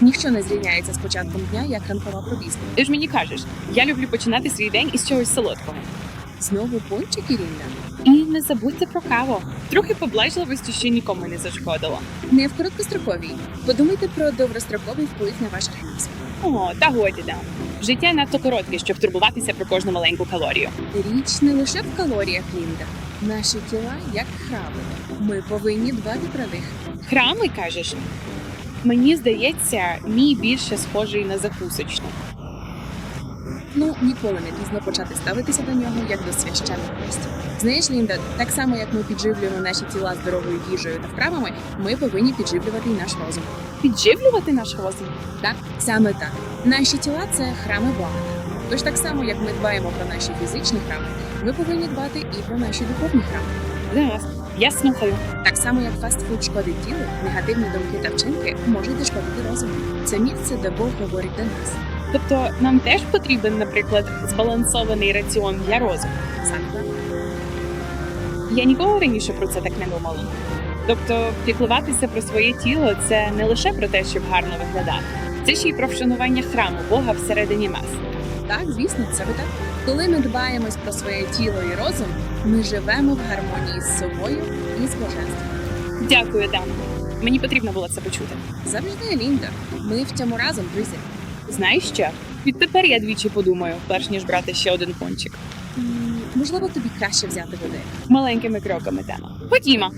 Ніщо не зрівняється з початком дня, як ранкова пробізка. Ти ж мені кажеш, я люблю починати свій день із чогось солодкого. Знову пончики, Лінда? І не забудьте про каву. Трохи поблажливості ще нікому не зашкодило. Не в короткостроковій. Подумайте про довгостроковий вплив на ваш організм. О, та годі да. Життя надто коротке, щоб турбуватися про кожну маленьку калорію. Річ не лише в калоріях, Лінда. Наші тіла як храми. Ми повинні дбати про них. Храми кажеш? Мені здається, мій більше схожий на закусочну. Ну, ніколи не пізно почати ставитися до нього як до священного місця. Знаєш, Лінда, так само як ми підживлюємо наші тіла здоровою їжею та вправами, ми повинні підживлювати і наш розум. Підживлювати наш розум. Так, саме так. Наші тіла це храми Бога. Тож так само, як ми дбаємо про наші фізичні храми, ми повинні дбати і про наші духовні храми. Зараз. Я слухаю. Так само, як фастфуд шкодить тілу, негативні думки та вчинки можуть зашкодити розуму. Це місце, де Бог говорить до нас. Тобто нам теж потрібен, наприклад, збалансований раціон для розуму. Саме так. Я ніколи раніше про це так не думала. Тобто, піклуватися про своє тіло це не лише про те, щоб гарно виглядати, це ще й про вшанування храму Бога всередині нас. Так, звісно, це ви так. Коли ми дбаємось про своє тіло і розум, ми живемо в гармонії з собою і з божеством. Дякую, Дан. Мені потрібно було це почути. Завжди Лінда. Ми в цьому разом, друзі. Знаєш що? Відтепер я двічі подумаю, перш ніж брати ще один пончик. Можливо, тобі краще взяти води. Маленькими кроками тема. Ходімо.